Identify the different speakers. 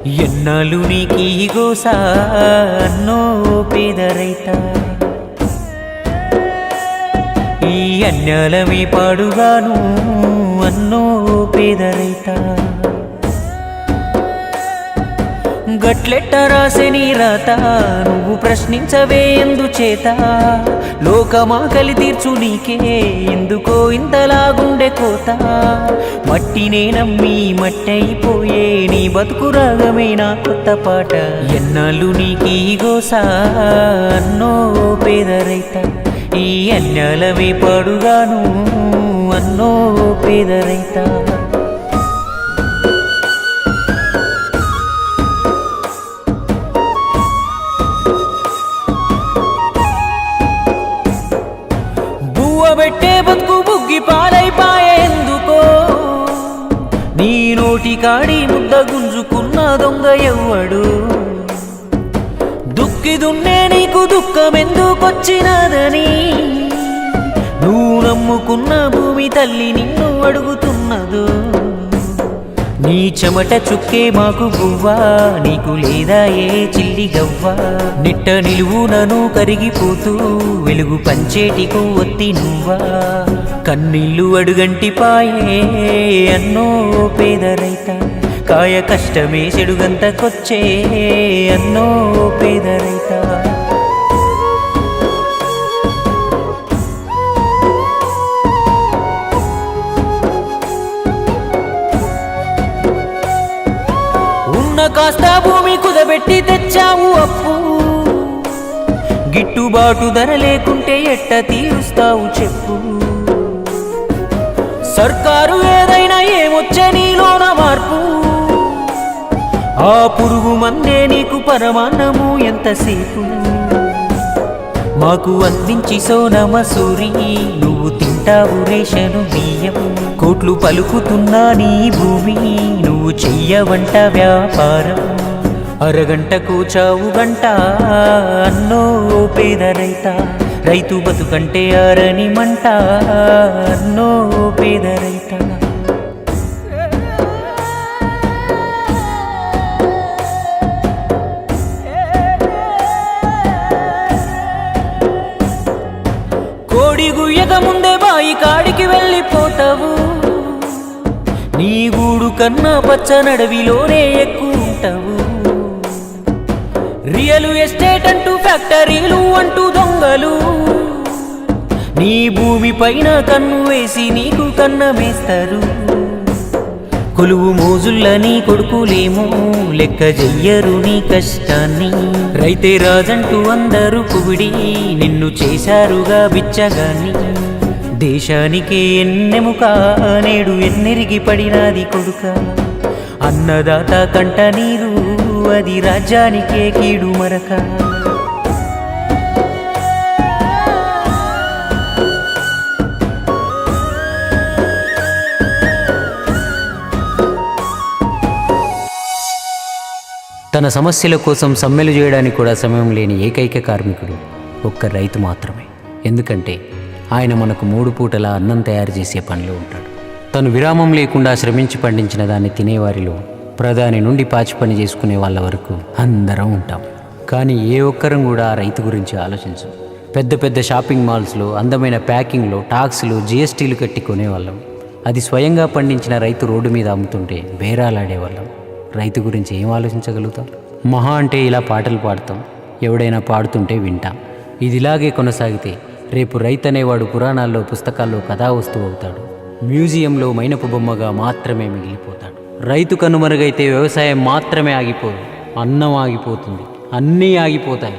Speaker 1: ఎన్నాళ్ళు నీకు గోస అన్నో పేదరైత ఈ అన్యాలమి పాడుగాను అన్నో పేదరైత గట్లెట్ట రాసిని రాత ప్రశ్నించవే ఎందుచేత? లోకమాకలి తీర్చు నీకే ఎందుకో ఇంతలాగుండె కోత? మట్టినే నమ్మి మట్టయిపోయే నీ బతుకు రాగమే నా కొత్త పాట. ఎన్నాళ్ళు నీకీ గోస అన్నో పేద ఈ అన్యాలమే పాడుగాను అన్నో పేద రైత పెట్టే బతుకు బుగ్గి పాలైపాయే ఎందుకో? నీ నోటి కాడి ముద్ద గుంజుకున్న దొంగ ఎవ్వడు? దుక్కి దున్నే నీకు దుఃఖం ఎందుకొచ్చినదని నువ్వు నమ్ముకున్న భూమి తల్లి నిన్ను అడుగుతున్నదో? నీ చెమట చుక్కే మాకు గువ్వా నీకు లేదా ఏ చిల్లి గవ్వా? నిట్ట నిలువునను కరిగిపోతూ వెలుగు పంచేటికు ఒత్తి నువ్వా? కన్నీళ్ళు అడుగంటి పాయే అన్నో పేదరైత కాయ కష్టమే చెడుగంతకొచ్చే అన్నో పేదరైతా కాస్త భూమి కుదబెట్టి తెచ్చావు అప్పు. గిట్టుబాటు ధర లేకుంటే ఎట్ట తీరుస్తావు చెప్పు. సర్కారు ఏదైనా ఏమొచ్చే నీలోన మార్పు. ఆ పురుగు మందే నీకు పరమాన్నము ఎంతసేపు? మాకు అందించి సోనమ సూరి నువ్వు తింటావు రేషను బియ్యం. కోట్లు పలుకుతున్నా నీ భూమి నువ్వు చెయ్యవంట వ్యాపారం. అరగంటకు చావు గంట అన్నో పేద రైత రైతు బతుకంటే అరని మంట అన్నో పేద రైత ముందే కాడికి వెళ్ళిపోతావు. నీ గూడు కన్నా పచ్చ నడవిలోనే ఎక్కుంటావు రియల్ ఎస్టేట్ అంటూ ఫ్యాక్టరీలు అంటూ దొంగలు. నీ భూమి పైన కన్ను వేసి నీకు కన్నమేస్తారు. కొలువు మోజుల్ల నీ కొడుకులేమో లెక్క చెయ్యరు నీ కష్టాన్ని. రైతే రాజంటూ అందరూ పొగిడి నిన్ను చేశారుగా బిచ్చగాన్ని. దేశానికే ఎన్నెముక నేడు ఎన్నెరిగి పడినాది కొడుక. అన్నదాత కంట నీరు అది రాజ్యానికే కీడు మరక. తన సమస్యల కోసం సమ్మెలు చేయడానికి కూడా సమయం లేని ఏకైక కార్మికుడు ఒక్క రైతు మాత్రమే. ఎందుకంటే ఆయన మనకు మూడు పూటల అన్నం తయారు చేసే పనిలో ఉంటాడు. తను విరామం లేకుండా శ్రమించి పండించిన దాన్ని తినేవారిలో ప్రధాని నుండి పాచి పని చేసుకునే వాళ్ళ వరకు అందరం ఉంటాం. కానీ ఏ ఒక్కరం కూడా రైతు గురించి ఆలోచించం. పెద్ద పెద్ద షాపింగ్ మాల్స్లో అందమైన ప్యాకింగ్లో టాక్స్లు జిఎస్టీలు కట్టి కొనేవాళ్ళం. అది స్వయంగా పండించిన రైతు రోడ్డు మీద అమ్ముతుంటే బేరాలాడేవాళ్ళం. రైతు గురించి ఏం ఆలోచించగలుగుతాం? మహా అంటే ఇలా పాటలు పాడతాం. ఎవడైనా పాడుతుంటే వింటాం. ఇది ఇలాగే కొనసాగితే రేపు రైతు అనేవాడు పురాణాల్లో పుస్తకాల్లో కథా వస్తువు అవుతాడు. మ్యూజియంలో మైనపు బొమ్మగా మాత్రమే మిగిలిపోతాడు. రైతు కనుమరుగైతే వ్యవసాయం మాత్రమే ఆగిపోదు. అన్నం ఆగిపోతుంది. అన్నీ ఆగిపోతాయి.